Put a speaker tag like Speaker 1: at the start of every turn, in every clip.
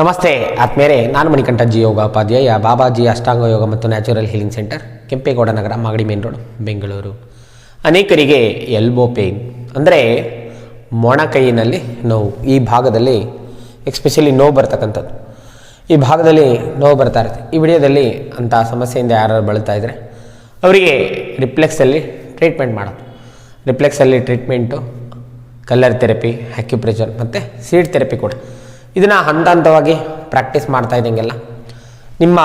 Speaker 1: ನಮಸ್ತೆ ಆತ್ಮೇರೆ ನಾನು ಮಣಿಕಂಠ ಜಿ ಯೋಗ ಉಪಾಧ್ಯಾಯ ಬಾಬಾಜಿ ಅಷ್ಟಾಂಗ ಯೋಗ ಮತ್ತು natural healing centre, Kempegowda Nagar, Magadi main road, Bengaluru. ಅನೇಕರಿಗೆ ಎಲ್ಬೋ ಪೇನ್ ಅಂದರೆ ಮೊಣಕೈಯಿನಲ್ಲಿ ನೋವು, ಈ ಭಾಗದಲ್ಲಿ ಎಕ್ಸ್ಪೆಷಲಿ ನೋವು ಬರ್ತಕ್ಕಂಥದ್ದು. ಈ ಭಾಗದಲ್ಲಿ ನೋವು ಬರ್ತಾ ಇರುತ್ತೆ. ಈ ವಿಡಿಯೋದಲ್ಲಿ ಅಂತಹ ಸಮಸ್ಯೆಯಿಂದ ಯಾರು ಬಳಲ್ತಾ ಇದ್ದರೆ ಅವರಿಗೆ ರಿಪ್ಲೆಕ್ಸಲ್ಲಿ ಟ್ರೀಟ್ಮೆಂಟ್ ಮಾಡೋದು. ರಿಪ್ಲೆಕ್ಸಲ್ಲಿ ಟ್ರೀಟ್ಮೆಂಟು, ಕಲ್ಲರ್ ಥೆರಪಿ ಹ್ಯಾಕ್ಯುಪ್ರೆಷರ್ ಮತ್ತು ಸೀಡ್ ಥೆರಪಿ ಕೂಡ. ಇದನ್ನು ಹಂತ ಹಂತವಾಗಿ ಪ್ರಾಕ್ಟೀಸ್ ಮಾಡ್ತಾ ಇದ್ದಂಗೆಲ್ಲ. ನಿಮ್ಮ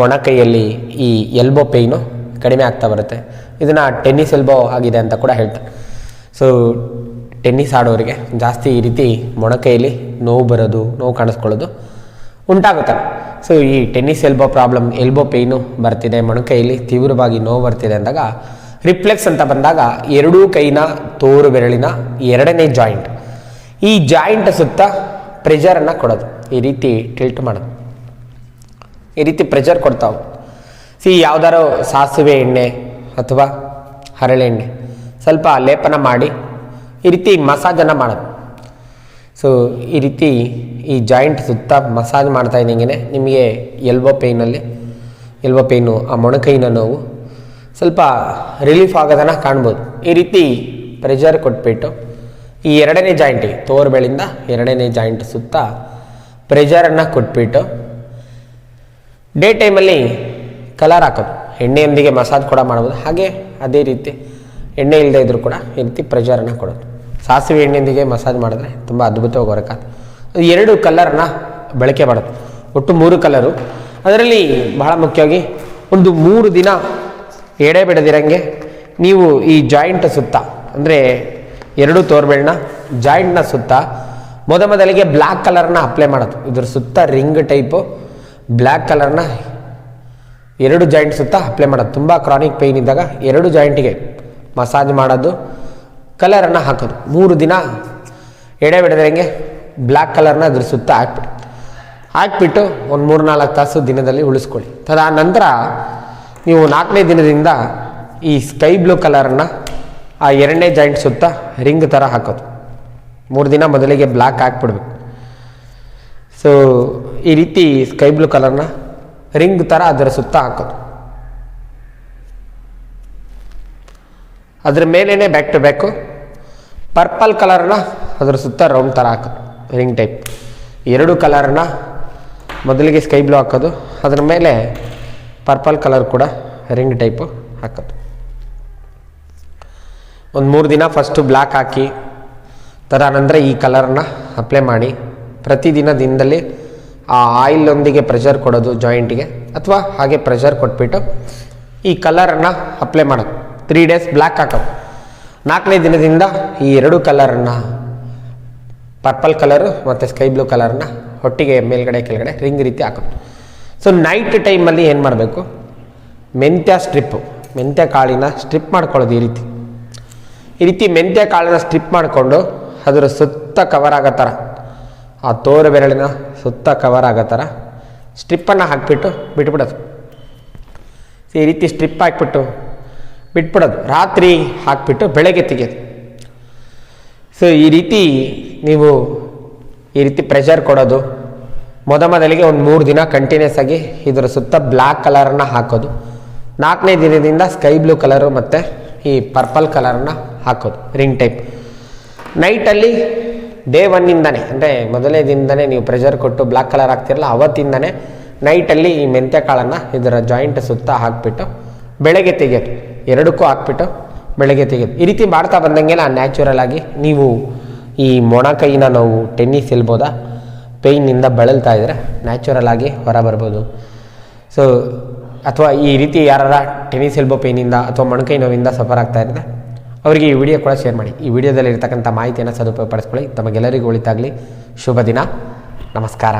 Speaker 1: ಮೊಣಕೈಯಲ್ಲಿ ಈ ಎಲ್ಬೋ ಪೇಯ್ನು ಕಡಿಮೆ ಆಗ್ತಾ ಬರುತ್ತೆ. ಇದನ್ನು ಟೆನ್ನಿಸ್ ಎಲ್ಬೋ ಆಗಿದೆ ಅಂತ ಕೂಡ ಹೇಳ್ತಾರೆ. ಸೊ ಟೆನ್ನಿಸ್ ಆಡೋರಿಗೆ ಜಾಸ್ತಿ ಈ ರೀತಿ ಮೊಣಕೈಯಲ್ಲಿ ನೋವು ಬರೋದು, ನೋವು ಕಾಣಿಸ್ಕೊಳ್ಳೋದು ಉಂಟಾಗುತ್ತೆ. ಸೊ ಈ tennis elbow problem elbow pain ಬರ್ತಿದೆ, ಮೊಣಕೈಯಲ್ಲಿ ತೀವ್ರವಾಗಿ ನೋವು ಬರ್ತಿದೆ ಅಂದಾಗ ರಿಫ್ಲೆಕ್ಸ್ ಅಂತ ಬಂದಾಗ ಎರಡೂ ಕೈನ ತೋರು ಬೆರಳಿನ ಎರಡನೇ ಜಾಯಿಂಟ್ ಈ ಜಾಯಿಂಟ್ ಸುತ್ತ ಪ್ರೆಷರನ್ನು ಕೊಡೋದು. ಈ ರೀತಿ ಟಿಲ್ಟ್ ಮಾಡೋದು. ಈ ರೀತಿ ಪ್ರೆಷರ್ ಕೊಡ್ತಾವೆ. ಸಿ ಯಾವ್ದಾರೋ ಸಾಸಿವೆ ಎಣ್ಣೆ ಅಥವಾ ಹರಳೆಣ್ಣೆ ಸ್ವಲ್ಪ ಲೇಪನ ಮಾಡಿ ಈ ರೀತಿ ಮಸಾಜನ್ನು ಮಾಡೋದು. ಸೊ ಈ ರೀತಿ ಈ ಜಾಯಿಂಟ್ ಸುತ್ತ ಮಸಾಜ್ ಮಾಡ್ತಾ ಇದ್ದಂಗೆ ನಿಮಗೆ ಎಲ್ಬೋ ಪೇಯ್ನಲ್ಲಿ ಎಲ್ಬೋ ಪೇಯ್ನು ಆ ಮೊಣಕೈನ ನೋವು ಸ್ವಲ್ಪ ರಿಲೀಫ್ ಆಗೋದನ್ನು ಕಾಣ್ಬೋದು. ಈ ರೀತಿ ಪ್ರೆಷರ್ ಕೊಟ್ಬಿಟ್ಟು ಈ ಎರಡನೇ ಜಾಯಿಂಟಿಗೆ ತೋರ್ಬೆಳಿಂದ ಎರಡನೇ ಜಾಯಿಂಟ್ ಸುತ್ತ ಪ್ರೆಷರನ್ನು ಕೊಟ್ಬಿಟ್ಟು ಡೇ ಟೈಮಲ್ಲಿ ಕಲರ್ ಹಾಕೋದು. ಎಣ್ಣೆಯೊಂದಿಗೆ ಮಸಾಜ್ ಕೂಡ ಮಾಡ್ಬೋದು. ಹಾಗೆ ಅದೇ ರೀತಿ ಎಣ್ಣೆ ಇಲ್ಲದೆ ಇದ್ರೂ ಕೂಡ ಈ ರೀತಿ ಪ್ರೆಷರನ್ನು ಕೊಡೋದು. ಸಾಸಿವೆ ಎಣ್ಣೆಯೊಂದಿಗೆ ಮಸಾಜ್ ಮಾಡಿದ್ರೆ ತುಂಬ ಅದ್ಭುತವಾಗಿ ಹೊರಕ ಎರಡು ಕಲರ್ನ ಬಳಕೆ ಮಾಡೋದು. ಒಟ್ಟು ಮೂರು ಕಲರು ಅದರಲ್ಲಿ ಬಹಳ ಮುಖ್ಯವಾಗಿ ಒಂದು ಮೂರು ದಿನ ಎಡೆ ಬಿಡದಿರಂಗೆ ನೀವು ಈ ಜಾಯಿಂಟ್ ಸುತ್ತ ಅಂದರೆ ಎರಡು ತೋರ್ಬೆಳ್ನ, ಜಾಯಿಂಟ್ನ ಸುತ್ತ. ಮೊದ ಮೊದಲಿಗೆ ಬ್ಲ್ಯಾಕ್ ಕಲರ್ನ ಅಪ್ಲೈ ಮಾಡೋದು. ಇದ್ರ ಸುತ್ತ ರಿಂಗ್ ಟೈಪು ಬ್ಲ್ಯಾಕ್ ಕಲರ್ನ ಎರಡು ಜಾಯಿಂಟ್ ಸುತ್ತ ಅಪ್ಲೈ ಮಾಡೋದು. ತುಂಬ ಕ್ರಾನಿಕ್ ಪೇಯ್ನ್ ಇದ್ದಾಗ ಎರಡು ಜಾಯಿಂಟಿಗೆ ಮಸಾಜ್ ಮಾಡೋದು, ಕಲರನ್ನು ಹಾಕೋದು. ಮೂರು ದಿನ ಎಡೆ ಬಿಡದಂಗೆ ಬ್ಲ್ಯಾಕ್ ಕಲರ್ನ ಅದ್ರ ಸುತ್ತ ಹಾಕ್ಬಿಟ್ಟು ಹಾಕ್ಬಿಟ್ಟು ಒಂದು ಮೂರು ನಾಲ್ಕು ತಾಸು ದಿನದಲ್ಲಿ ಉಳಿಸ್ಕೊಳ್ಳಿ. ತದಾ ನಂತರ ನೀವು ನಾಲ್ಕನೇ ದಿನದಿಂದ ಈ ಸ್ಕೈ ಬ್ಲೂ ಕಲರನ್ನು ಆ ಎರಡನೇ ಜಾಯಿಂಟ್ ಸುತ್ತ ರಿಂಗ್ ಥರ ಹಾಕೋದು. ಮೂರು ದಿನ ಮೊದಲಿಗೆ ಬ್ಲ್ಯಾಕ್ ಹಾಕ್ಬಿಡ್ಬೇಕು. ಸೊ ಈ ರೀತಿ ಸ್ಕೈ ಬ್ಲೂ ಕಲರ್ನ ರಿಂಗ್ ಥರ ಅದರ ಸುತ್ತ ಹಾಕೋದು. ಅದ್ರ ಮೇಲೇ ಬ್ಯಾಕ್ ಟು ಬ್ಯಾಕು ಪರ್ಪಲ್ ಕಲರ್ನ ಅದ್ರ ಸುತ್ತ ರೌಂಡ್ ಥರ ಹಾಕೋದು ರಿಂಗ್ ಟೈಪ್ ಎರಡು ಕಲರ್ನ ಮೊದಲಿಗೆ ಸ್ಕೈ ಬ್ಲೂ ಹಾಕೋದು, ಅದ್ರ ಮೇಲೆ ಪರ್ಪಲ್ ಕಲರ್ ಕೂಡ ರಿಂಗ್ ಟೈಪು ಹಾಕೋದು. ಒಂದು ಮೂರು ದಿನ ಫಸ್ಟು ಬ್ಲ್ಯಾಕ್ ಹಾಕಿ ತದನಂತರ ಈ ಕಲರನ್ನು ಅಪ್ಲೈ ಮಾಡಿ. ಪ್ರತಿದಿನ ದಿನದಲ್ಲಿ ಆ ಆಯಿಲೊಂದಿಗೆ ಪ್ರೆಷರ್ ಕೊಡೋದು ಜಾಯಿಂಟಿಗೆ ಅಥವಾ ಹಾಗೆ ಪ್ರೆಷರ್ ಕೊಟ್ಬಿಟ್ಟು ಈ ಕಲರನ್ನು ಅಪ್ಲೈ ಮಾಡೋದು. ತ್ರೀ ಡೇಸ್ ಬ್ಲ್ಯಾಕ್ ಹಾಕೋದು ನಾಲ್ಕನೇ ದಿನದಿಂದ ಈ ಎರಡು ಕಲರನ್ನು ಪರ್ಪಲ್ ಕಲರು ಮತ್ತು ಸ್ಕೈ ಬ್ಲೂ ಕಲರ್ನ ಒಟ್ಟಿಗೆ ಮೇಲ್ಗಡೆ ಕೆಳಗಡೆ ರಿಂಗ್ ರೀತಿ ಹಾಕೋದು ಸೊ ನೈಟ್ ಟೈಮಲ್ಲಿ ಏನು ಮಾಡಬೇಕು? ಮೆಂತ್ಯ ಸ್ಟ್ರಿಪ್ಪು ಮೆಂತ್ಯ ಕಾಳಿನ ಸ್ಟ್ರಿಪ್ ಮಾಡ್ಕೊಳ್ಳೋದು ಈ ರೀತಿ. ಈ ರೀತಿ ಮೆಂತ್ಯ ಕಾಳನ್ನ ಸ್ಟ್ರಿಪ್ ಮಾಡಿಕೊಂಡು ಅದರ ಸುತ್ತ ಕವರ್ ಆಗೋ ಆ ತೋರು ಬೆರಳಿನ ಸುತ್ತ ಕವರ್ ಆಗೋ ಥರ ಸ್ಟ್ರಿಪ್ಪನ್ನು ಹಾಕಿಬಿಟ್ಟು ಬಿಟ್ಬಿಡೋದು. ಈ ರೀತಿ ಸ್ಟ್ರಿಪ್ ಹಾಕ್ಬಿಟ್ಟು ಬಿಟ್ಬಿಡೋದು. ರಾತ್ರಿ ಹಾಕ್ಬಿಟ್ಟು ಬೆಳಗ್ಗೆ ತೆಗೆಯೋದು. ಸೊ ಈ ರೀತಿ ನೀವು ಈ ರೀತಿ ಪ್ರೆಷರ್ ಕೊಡೋದು. ಮೊದ ಮೊದಲಿಗೆ ಒಂದು ಮೂರು ದಿನ ಕಂಟಿನ್ಯೂಸ್ ಆಗಿ ಇದರ ಸುತ್ತ ಬ್ಲ್ಯಾಕ್ ಕಲರನ್ನು ಹಾಕೋದು. ನಾಲ್ಕನೇ ದಿನದಿಂದ ಸ್ಕೈ ಬ್ಲೂ ಕಲರು ಮತ್ತು ಈ ಪರ್ಪಲ್ ಕಲರನ್ನು ಹಾಕೋದು ರಿಂಗ್ ಟೈಪ್ ನೈಟಲ್ಲಿ ಡೇ ಒನ್ನಿಂದನೇ ಅಂದರೆ ಮೊದಲೇ ದಿನದನೇ ನೀವು ಪ್ರೆಷರ್ ಕೊಟ್ಟು ಬ್ಲ್ಯಾಕ್ ಕಲರ್ ಹಾಕ್ತಿರಲ್ಲ, ಅವತ್ತಿಂದನೇ ನೈಟಲ್ಲಿ ಈ ಮೆಂತ್ಯ ಕಾಳನ್ನು ಇದರ ಜಾಯಿಂಟ್ ಸುತ್ತ ಹಾಕ್ಬಿಟ್ಟು ಬೆಳಗ್ಗೆ ತೆಗೆಯೋದು. ಎರಡಕ್ಕೂ ಹಾಕ್ಬಿಟ್ಟು ಬೆಳಗ್ಗೆ ತೆಗೆಯೋದು. ಈ ರೀತಿ ಮಾಡ್ತಾ ಬಂದಂಗೆಲ್ಲ ನ್ಯಾಚುರಲ್ ಆಗಿ ನೀವು ಈ ಮೊಣಕೈನ ನಾವು ಟೆನ್ನಿಸ್ ಇಲ್ಬೋದಾ ಪೇಯ್ನಿಂದ ಬಳಲ್ತಾ ಇದ್ದರೆ ನ್ಯಾಚುರಲ್ ಆಗಿ ಹೊರ ಬರ್ಬೋದು. ಸೊ ಅಥವಾ ಈ ರೀತಿ ಯಾರ ಟೆನಿಸ್ ಎಲ್ಬೋ ಪೈನಿಂದ ಅಥವಾ ಮೊಣಕೈ ನೋವಿಂದ ಸಫರ್ ಆಗ್ತಾ ಇದ್ದರೆ ಅವರಿಗೆ ಈ ವಿಡಿಯೋ ಕೂಡ ಶೇರ್ ಮಾಡಿ. ಈ ವಿಡಿಯೋದಲ್ಲಿ ಇರ್ತಕ್ಕಂಥ ಮಾಹಿತಿಯನ್ನು ಸದುಪಯೋಗ ಪಡಿಸ್ಕೊಳ್ಳಿ ತಮಗೆಲ್ಲರಿಗೂ ಒಳಿತಾಗಲಿ. ಶುಭ ದಿನ. ನಮಸ್ಕಾರ.